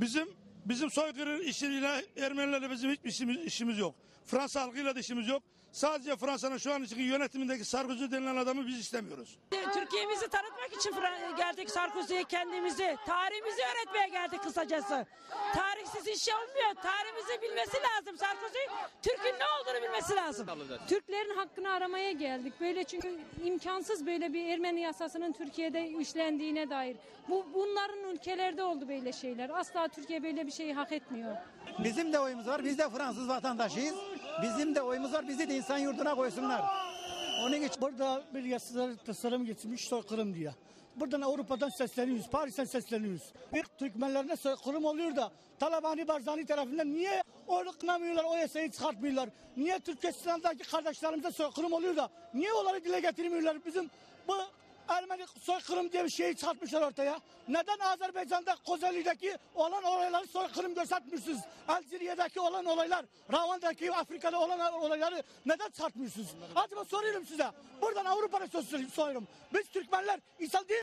Bizim bizim soykırı işiyle Ermenilerle bizim hiçbir işimiz, işimiz yok. Fransa halkıyla da işimiz yok. Sadece Fransa'nın şu an için yönetimindeki Sarkozy denilen adamı biz istemiyoruz. Türkiye'mizi tanıtmak için geldik Sarkozy'ye kendimizi. Tarihimizi öğretmeye geldik kısacası. Tarihsiz iş olmuyor. Tarihimizi bilmesi lazım. Sarkozy Türk'ün ne olduğunu bilmesi lazım. Türklerin hakkını aramaya geldik. Böyle çünkü imkansız böyle bir Ermeni yasasının Türkiye'de işlendiğine dair. Bu bunların ülkelerde oldu böyle şeyler. Asla Türkiye böyle bir şeyi hak etmiyor. Bizim de oyumuz var. Biz de Fransız vatandaşıyız. Bizim de oyumuz var. Bizi de insan yurduna koysunlar. Onun için Burada bir yasa tasarım geçmiş soykırım diye. Buradan Avrupa'dan sesleniyoruz, Paris'ten sesleniyoruz. Bir Türkmenlerine soykırım oluyor da Talabani Barzani tarafından niye onu kınamıyorlar, o yasayı çıkartmıyorlar? Niye Türkistan'daki kardeşlerimize soykırım oluyor da niye onları dile getirmiyorlar? Bizim bu Ermeni soykırım diye bir şeyi çıkartmışlar ortaya. Neden Azerbaycan'da Kozeli'deki olan olayları soykırım göstermiyorsunuz? Alcirya'daki olan olaylar, Ravan'daki Afrika'da olan olayları neden çıkartmıyorsunuz? Acaba soruyorum size. Buradan Avrupa'da soruyorum. Biz Türkmenler insan değil